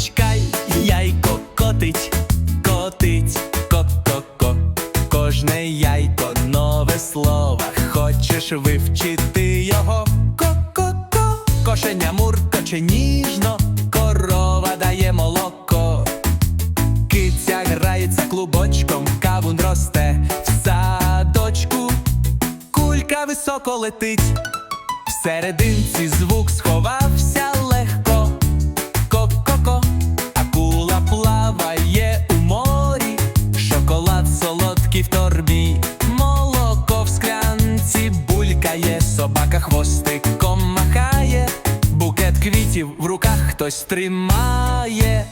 Почкай, яйко котить, котить, ко-ко-ко. Кожне яйко нове слово. Хочеш вивчити його? Ко-ко-ко. Кошеня муркоче ніжно, корова дає молоко, киця грається клубочком, кавун росте в садочку, кулька високо летить, всерединці звук сховав. Хвостиком махає, букет квітів в руках хтось тримає.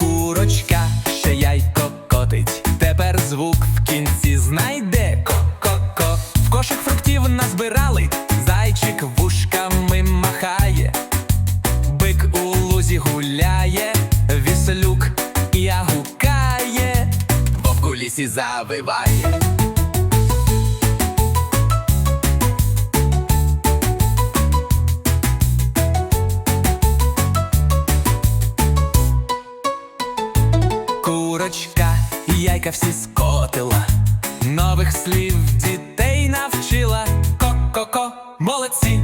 Курочка ще яйко котить. Тепер звук в кінці знайде ко-ко-ко. В кошик фруктів назбирали, зайчик вушками махає, бик у лузі гуляє, віслюк і гукає, вовк у лісі завиває. Курочка, яйка всі скотила, нових слів дітей навчила. Ко-ко-ко, молодці,